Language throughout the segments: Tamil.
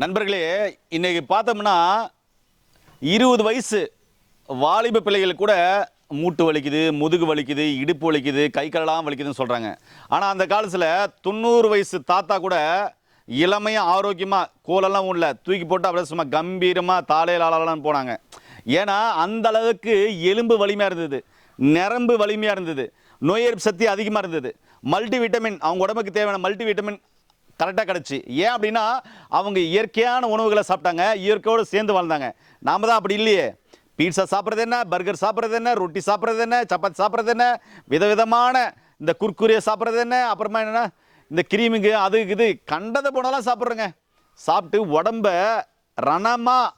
நண்பர்களே இன்னைக்கு பார்த்தோம்னா இருபது வயசு வாலிப பிள்ளைகள் கூட மூட்டு வலிக்குது முதுகு வலிக்குது இடுப்பு வலிக்குது கை காலெல்லாம் வலிக்குதுன்னு சொல்கிறாங்க ஆனால் அந்த காலத்தில் தொண்ணூறு வயசு தாத்தா கூட இளமையாக ஆரோக்கியமாக கோலெல்லாம் உள்ள தூக்கி போட்டு அப்படியே சும்மா கம்பீரமாக தாளையில் போனாங்க. ஏன்னா அந்த அளவுக்கு எலும்பு வலிமையாக இருந்தது நரம்பு வலிமையாக இருந்தது நோய் எதிர்ப்பு சக்தி அதிகமாக இருந்தது. மல்டி விட்டமின் அவங்க உடம்புக்கு தேவையான மல்டி விட்டமின் கரெக்டாக கிடச்சி. ஏன் அப்படின்னா அவங்க இயற்கையான உணவுகளை சாப்பிட்டாங்க இயற்கையோடு சேர்ந்து வாழ்ந்தாங்க. நாம் தான் அப்படி இல்லையே. பீட்சா சாப்பிட்றது என்ன? பர்கர் சாப்பிட்றது என்ன? ரொட்டி சாப்பிட்றது என்ன? சப்பாத்தி சாப்பிட்றது என்ன? விதவிதமான இந்த குர்குரியை சாப்பிட்றது என்ன? அப்புறமா என்னென்னா இந்த கிரீமுங்க அது இது கண்டதை போனாலும் சாப்பிட்றோங்க. சாப்பிட்டு உடம்ப ரணமாக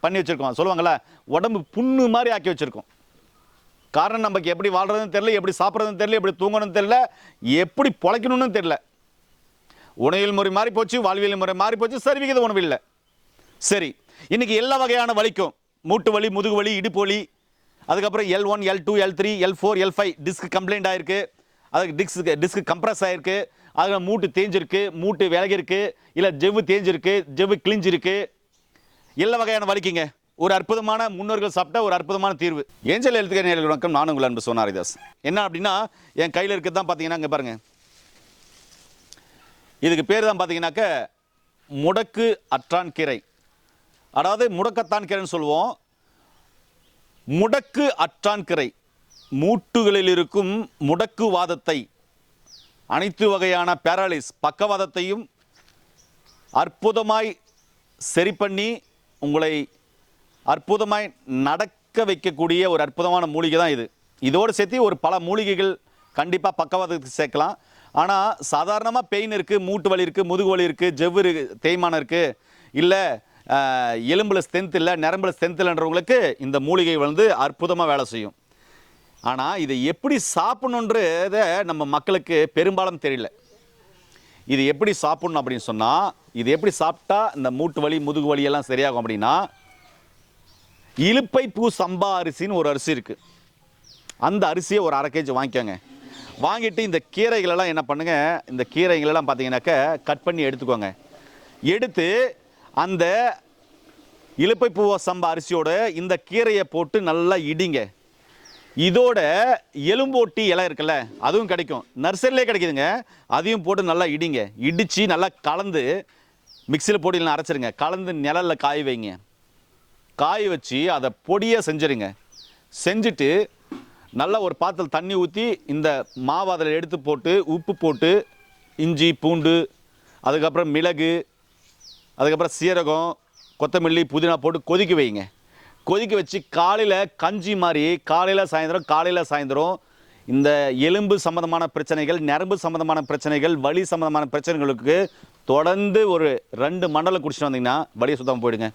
பண்ணி வச்சுருக்கோம். சொல்லுவாங்களே உடம்பு புண்ணு மாதிரி ஆக்கி வச்சுருக்கோம். காரணம் நமக்கு எப்படி வாழ்கிறதுன்னு தெரியல எப்படி சாப்பிட்றதுன்னு தெரியல எப்படி தூங்கணும்னு தெரில எப்படி பொழைக்கணும்னு தெரில உணவியல் முறை மாறி போச்சு வாழ்வியல் முறை மாறி போச்சு சரிவிகித உணவு இல்லை. சரி இன்னைக்கு எல்லா வகையான வலிக்கும். மூட்டு வலி முதுகு வலி இடுப்பு வலி அதுக்கப்புறம் L one L two L three L four L five disc complaint ஆயிருக்கு. அதுக்கு டிஸ்க் டிஸ்க் கம்ப்ரஸ் ஆயிருக்கு. அதில் மூட்டு தேஞ்சிருக்கு மூட்டு விலகிருக்கு இல்லை ஜெவ்வு தேஞ்சிருக்கு ஜெவ்வு கிழிஞ்சிருக்கு. எல்லா வகையான வலிக்குங்க. ஒரு அற்புதமான முன்னோர்கள் சாப்பிட்ட ஒரு அற்புதமான தீர்வு. ஏஞ்சல் எழுத்துக்கிற நேரில் வணக்கம். நானும் உங்கள் அன்பு சோனாரிதாஸ். என்ன அப்படின்னா என் கையில் இருக்கிறது தான் பார்த்தீங்கன்னா இங்கே பாருங்கள் இதுக்கு பேர் தான் பார்த்தீங்கன்னாக்க முடக்கு அற்றான் கீரை. அதாவது முடக்கத்தான் கீரைன்னு சொல்லுவோம். முடக்கு அற்றான் கீரை. மூட்டுகளில் இருக்கும் முடக்குவாதத்தை அனைத்து வகையான பேரலிஸ் பக்கவாதத்தையும் அற்புதமாய் சரி பண்ணி உங்களை அற்புதமாய் நடக்க வைக்கக்கூடிய ஒரு அற்புதமான மூலிகை தான் இது. இதோடு சேர்த்து ஒரு பல மூலிகைகள் கண்டிப்பாக பக்கவாதத்துக்கு சேர்க்கலாம். ஆனால் சாதாரணமாக பெயின் இருக்குது மூட்டு வலி இருக்குது முதுகு வலி இருக்குது ஜவ்வு இருக்குது தேய்மானம் இருக்குது இல்லை எலும்பில் ஸ்ட்ரென்த் இல்லை நரம்பில் ஸ்ட்ரென்த் இல்லைன்றவங்களுக்கு இந்த மூலிகை வந்து அற்புதமாக வேலை செய்யும். ஆனால் இதை எப்படி சாப்பிடணுன்றத நம்ம மக்களுக்கு பெரும்பாலும் தெரியல. இது எப்படி சாப்பிடணும் அப்படின்னு சொன்னால் இது எப்படி சாப்பிட்டா இந்த மூட்டு வலி முதுகு வலி எல்லாம் சரியாகும் அப்படின்னா இலுப்பை பூ சம்பா அரிசின்னு ஒரு அரிசி இருக்குது அந்த அரிசியை ஒரு அரை கேஜி வாங்கிக்கோங்க. வாங்கிட்டு இந்த கீரைகளெல்லாம் என்ன பண்ணுங்கள் இந்த கீரைகளெல்லாம் பார்த்தீங்கன்னாக்க கட் பண்ணி எடுத்துக்கோங்க. எடுத்து அந்த இலுப்பை பூவை சம்பா அரிசியோட இந்த கீரையை போட்டு நல்லா இடிங்க. இதோட எலும்போட்டி இலை இருக்குல்ல அதுவும் கிடைக்கும். நர்சரிலே கிடைக்குதுங்க. அதையும் போட்டு நல்லா இடிங்க. இடித்து நல்லா கலந்து மிக்சியில் பொடியில் அரைச்சிருங்க. கலந்து நிழலில் காய வைங்க. காய வச்சு அதை பொடியாக செஞ்சுருங்க. செஞ்சுட்டு நல்லா ஒரு பாத்தில் தண்ணி ஊற்றி இந்த மாவு அதில் எடுத்து போட்டு உப்பு போட்டு இஞ்சி பூண்டு அதுக்கப்புறம் மிளகு அதுக்கப்புறம் சீரகம் கொத்தமல்லி புதினா போட்டு கொதிக்க வைங்க. கொதிக்க வச்சு காலையில் கஞ்சி மாதிரி காலையில் சாயந்தரம் காலையில் சாயந்தரம் இந்த எலும்பு சம்மந்தமான பிரச்சனைகள் நரம்பு சம்மந்தமான பிரச்சனைகள் வலி சம்மந்தமான பிரச்சனைகளுக்கு தொடர்ந்து ஒரு ரெண்டு மண்டலம் குடிச்சிட்டு வந்தீங்கன்னா வலியை சுத்தமாக போயிடுங்க.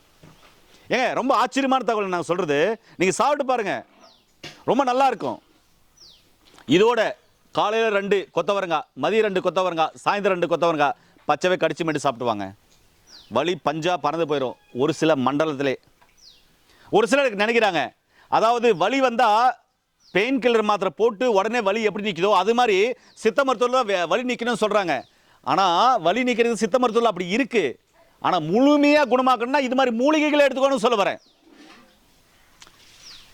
ஏங்க ரொம்ப ஆச்சரியமான தகவல் நான் சொல்கிறது நீங்கள் சாப்பிட்டு பாருங்கள் ரொம்ப நல்லா இருக்கும் இதோட காலையில் ரெண்டு கொத்தவரங்காய் மதியம் ரெண்டு கொத்தவரங்காய் சாயந்தரம் ரெண்டு கொத்தவரங்காய் பச்சைவே கடிச்சு மட்டும் சாப்பிடுவாங்க வலி பஞ்சாக பறந்து போயிடும் ஒரு சில மண்டலத்திலே. ஒரு சிலர் நினைக்கிறாங்க அதாவது வலி வந்தால் பெயின் கில்லர் மாத்திரை போட்டு உடனே வலி எப்படி நிற்கிதோ அது மாதிரி சித்த மருத்துவத்தில் வலி நிற்கணும்னு சொல்கிறாங்க ஆனால் வலி நிற்கிறது சித்த மருத்துவத்தில் அப்படி இருக்குது ஆனால் முழுமையாக குணமாக்கணும்னா இது மாதிரி மூலிகைகளை எடுத்துக்கணும்னு சொல்ல வரேன்.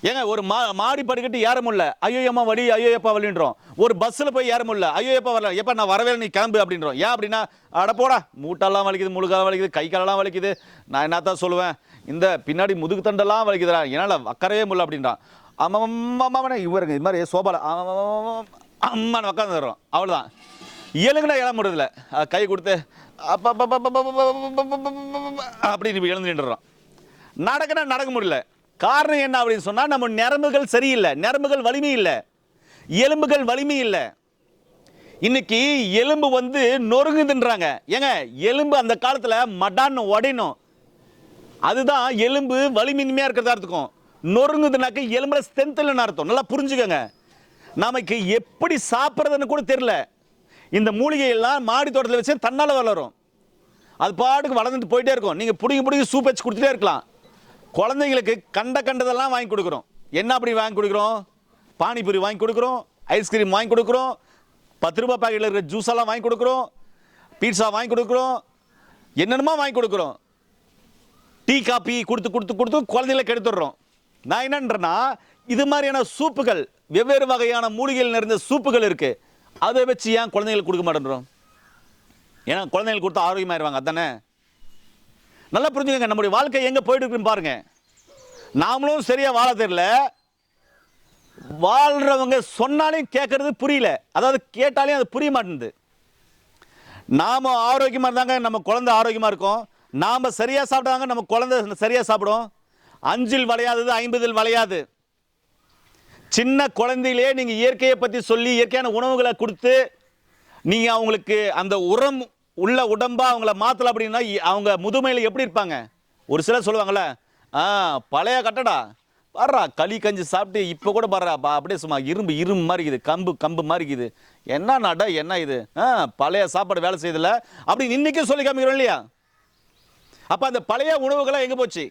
ஏங்க ஒரு மா மாடி படுக்கட்டு ஏற முடியல ஐயோயம்மா வழி ஐயோயப்பா வழின்றோம் ஒரு பஸ்ஸில் போய் ஏற முடியல ஐயோயப்பா வரல எப்போ நான் வரவே நீ கிளம்பு அப்படின்றோம் ஏன் அப்படின்னா அட போடா மூட்டெல்லாம் வலிக்குது முழுக்கெல்லாம் வலிக்குது கை காலெல்லாம் வலிக்குது நான் என்னத்தான் சொல்லுவேன் இந்த பின்னாடி முதுகு தண்டெல்லாம் வலிக்குதுடா என்னால் அக்கறையே முடியல அப்படின்றான் அம்மாண்ணே இவருங்க இது மாதிரி சோபால அம்மான்னு உட்காந்துடுறோம் அவ்வளோதான் எழுங்குனா இழ முடியல கை கொடுத்து அப்பா அப்படி எழுந்து நின்றுறோம் நடக்குன்னா நடக்க முடியல காரணம் என்ன அப்படின்னு சொன்னால் நம்ம நரம்புகள் சரியில்லை நரம்புகள் வலிமை இல்லை எலும்புகள் வலிமை இல்லை. இன்னைக்கு எலும்பு வந்து நொறுங்குதுன்றாங்க. ஏங்க எலும்பு அந்த காலத்தில் மடான்னு உடையணும். அதுதான் எலும்பு வலிமின்மையா இருக்கிறதா இருக்கும் நொறுங்குதுனாக்க எலும்புல ஸ்ட்ரென்த் இல்லைன்னு அர்த்தம். நல்லா புரிஞ்சுக்கோங்க. நமக்கு எப்படி சாப்பிட்றதுன்னு கூட தெரியல. இந்த மூலிகையெல்லாம் மாடி தோட்டத்தில் வச்சு தன்னால் வளரும். அது பாட்டுக்கு வளர்ந்துட்டு போயிட்டே இருக்கும். நீங்கள் பிடிங்க பிடிங்கி சூப் வச்சு கொடுத்துட்டே இருக்கலாம். குழந்தைங்களுக்கு கண்ட கண்டதெல்லாம் வாங்கி கொடுக்குறோம். என்ன அப்படி வாங்கி கொடுக்குறோம்? பானிபூரி வாங்கி கொடுக்குறோம். ஐஸ்கிரீம் வாங்கி கொடுக்குறோம். பத்து ரூபாய் பாக்கெட்டில் இருக்கிற ஜூஸ் எல்லாம் வாங்கி கொடுக்குறோம். பீட்சா வாங்கி கொடுக்குறோம். என்னென்னமோ வாங்கி கொடுக்குறோம். டீ காப்பி கொடுத்து கொடுத்து கொடுத்து குழந்தைகளை கெடுத்துடுறோம். நான் என்னன்றேன்னா இது மாதிரியான சூப்புகள் வெவ்வேறு வகையான மூலிகைகள் நிறைந்த சூப்புகள் இருக்குது அதை வச்சு ஏன் குழந்தைங்களுக்கு கொடுக்க மாட்டேன்றோம்? ஏன்னா குழந்தைங்களுக்கு கொடுத்தா ஆரோக்கியமாயிருவாங்க அதானே? நல்லா புரிஞ்சுக்கங்க நம்முடைய வாழ்க்கை எங்கே போயிட்டு இருக்குன்னு பாருங்க. நாமளும் சரியாக வாழ தெரியல. வாழ்கிறவங்க சொன்னாலையும் கேட்குறது புரியல. அதாவது கேட்டாலையும் அது புரிய மாட்டேங்குது. நாம் ஆரோக்கியமாக இருந்தாங்க நம்ம குழந்தை ஆரோக்கியமாக இருக்கும். நாம் சரியாக சாப்பிட்டாங்க நம்ம குழந்தை சரியாக சாப்பிடும். அஞ்சில் வளையாதது ஐம்பதில் வளையாது. சின்ன குழந்தையிலே நீங்கள் இயற்கையை பற்றி சொல்லி இயற்கையான உணவுகளை கொடுத்து நீங்கள் அவங்களுக்கு அந்த உரம் உள்ள உடம்பா அவங்கள மாத்தல அப்படின்னா இ- அவங்க முதுமையில் எப்படி இருப்பாங்க? ஒரு சிலர் சொல்லுவாங்கள்ல ஆ பழைய கட்டடா? பாடுறா களி கஞ்சி சாப்பிட்டு இப்போ கூட பாடுறா பா அப்படியே சும்மா இரும்பு இரும்பு மாதிரி இருக்குது கம்பு கம்பு மாதிரி இருக்குது. என்ன நாடா என்ன இது? ஆ பழைய சாப்பாடு வேலை செய்யுதுல அப்படி இன்றைக்கும் சொல்லி காமிக்கிறோம் இல்லையா? அப்போ அந்த பழைய உணவுகள்லாம் எங்கே போச்சு?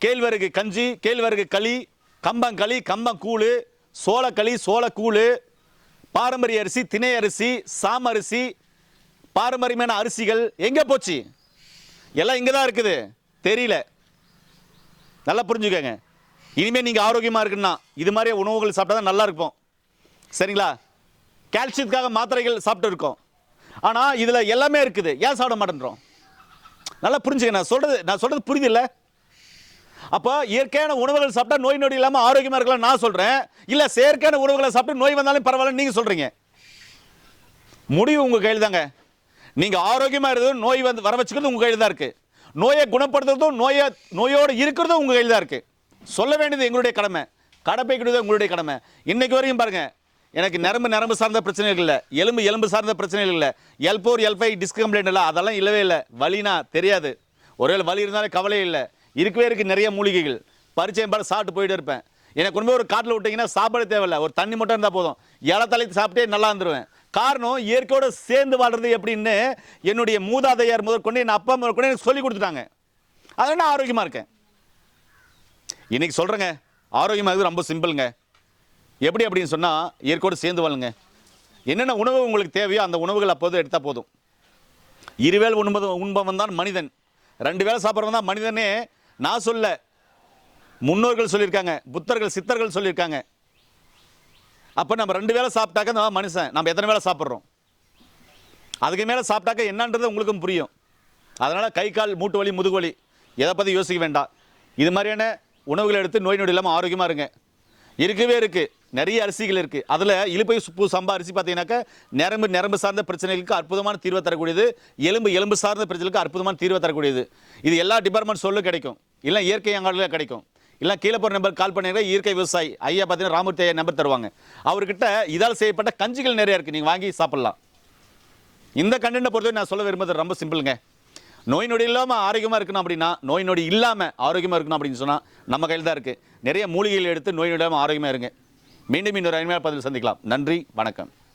கேழ்வரகு கஞ்சி கேழ்வரகு களி கம்பங்களி கம்பங்கூழு சோளக்களி சோளக்கூழு பாரம்பரிய அரிசி திணை அரிசி சாம அரிசி பாரம்பரியமான அரிசிகள் எங்கே போச்சு? எல்லாம் இங்கே தான் இருக்குது. தெரியல. நல்லா புரிஞ்சுக்கோங்க. இனிமேல் நீங்கள் ஆரோக்கியமாக இருக்குன்னா இது மாதிரி உணவுகள் சாப்பிட்டா தான் நல்லா இருக்கும் சரிங்களா? கால்சியத்துக்காக மாத்திரைகள் சாப்பிட்டு இருக்கோம். ஆனால் இதில் எல்லாமே இருக்குது. ஏன் சாப்பிட மாட்டேன்றோம்? நல்லா புரிஞ்சுக்க நான் சொல்கிறது நான் சொல்கிறது புரியுதில்ல? அப்போ இயற்கையான உணவுகள் சாப்பிட்டா நோய் நொடி இல்லாமல் ஆரோக்கியமாக இருக்கலாம் நான் சொல்கிறேன் இல்லை செயற்கையான உணவுகளை சாப்பிட்டு நோய் வந்தாலும் பரவாயில்ல நீங்கள் சொல்கிறீங்க முடிவு உங்கள் கையில் தாங்க நீங்கள் ஆரோக்கியமாக இருந்ததும் நோய் வந்து வர வச்சுக்கிறது உங்கள் கையில் தான் இருக்குது நோயை குணப்படுத்துறதும் நோயை நோயோடு இருக்கிறதும் உங்கள் கையில் தான் இருக்குது சொல்ல வேண்டியது எங்களுடைய கடமை. கடைப்பிடிக்கிறது உங்களுடைய கடமை. இன்றைக்கு வரைக்கும் பாருங்கள் எனக்கு நரம்பு நரம்பு சார்ந்த பிரச்சனைகள் இல்லை. எலும்பு எலும்பு சார்ந்த பிரச்சனைகள் இல்லை. L four L five disc complaint இல்லை. அதெல்லாம் இல்லவே இல்லை. வலினா தெரியாது. ஒருவேளை வலி இருந்தாலே கவலை இல்லை. இருக்கவே இருக்குது நிறைய மூலிகைகள். பரிச்சயம் பாட சாப்பிட்டு போயிட்டு இருப்பேன். எனக்கு கொண்டு போய் ஒரு காட்டில் விட்டிங்கன்னா சாப்பாடு தேவையில்ல. ஒரு தண்ணி மட்டும் இருந்தால் போதும். இலை தலைத்து சாப்பிட்டே நல்லா இருந்துருவேன். காரணம் இயற்கையோடு சேர்ந்து வாழ்றது எப்படின்னு என்னுடைய மூதாதையார் முதற்கொண்டு என் அப்பா முதற்கொண்டு எனக்கு சொல்லி கொடுத்துட்டாங்க. அதனால நான் ஆரோக்கியமாக இருக்கேன். இன்னைக்கு சொல்கிறேங்க ஆரோக்கியமாக இருக்கிறது ரொம்ப சிம்பிளுங்க. எப்படி அப்படின்னு சொன்னால் இயற்கையோடு சேர்ந்து வாழுங்க. என்னென்ன உணவு உங்களுக்கு தேவையோ அந்த உணவுகள் அப்போது எடுத்தால் போதும். இருவேள் உண்பது உண்பவன் தான் மனிதன். ரெண்டு வேளை சாப்பிட்றவன் தான் மனிதனே. நான் சொல்ல முன்னோர்கள் சொல்லியிருக்காங்க புத்தர்கள் சித்தர்கள் சொல்லியிருக்காங்க. அப்போ நம்ம ரெண்டு வேளை சாப்பிட்டாக்க நம்ம மனுஷன் நம்ம எத்தனை வேளை சாப்பிட்றோம்? அதுக்கு மேலே சாப்பிட்டாக்க என்னன்றது உங்களுக்கும் புரியும். அதனால் கை கால் மூட்டு வலி முதுகு வலி எதை பற்றி யோசிக்க வேண்டாம். இது மாதிரியான உணவுகளை எடுத்து நோய் நொடி இல்லாமல் ஆரோக்கியமாக இருங்க. இருக்கவே இருக்கு. நிறைய அரிசிகள் இருக்குது அதில் இழுப்பை சுப்பு சம்பா அரிசி பார்த்தீங்கன்னாக்கா நரம்பு நரம்பு சார்ந்த பிரச்சனைகளுக்கு அற்புதமான தீர்வை தரக்கூடியது. எலும்பு எலும்பு சார்ந்த பிரச்சனைகளுக்கு அற்புதமான தீர்வை தரக்கூடியது. இது எல்லா டிபார்ட்மெண்ட் சொல்லும் கிடைக்கும். இல்லை இயற்கை அங்காடியில் கிடைக்கும். இல்லை கீழே போகிற நம்பர் கால் பண்ணிடுற இயற்கை விவசாயி ஐயா பார்த்தீங்கன்னா ராமூர்த்தி ஐயா நம்பர் தருவாங்க. அவர்கிட்ட இதால் செய்யப்பட்ட கஞ்சிகள் நிறைய இருக்குது நீங்கள் வாங்கி சாப்பிட்லாம். இந்த கண்டென்ட்டை பொறுத்தவரை நான் சொல்ல விரும்புறது ரொம்ப சிம்பிளுங்க நோய் நொடி இல்லாமல் ஆரோக்கியமாக இருக்கணும் அப்படின்னா நோய் நொடி இல்லாமல் ஆரோக்கியமாக இருக்கணும் அப்படின்னு சொன்னால் நம்ம கையில் தான் இருக்குது நிறைய மூலிகைகள் எடுத்து நோய் நொடி இல்லாமல் ஆரோக்கியமாக இருங்க. மீண்டும் இன்னொரு அருமையாக பதில் சந்திக்கலாம். நன்றி வணக்கம்.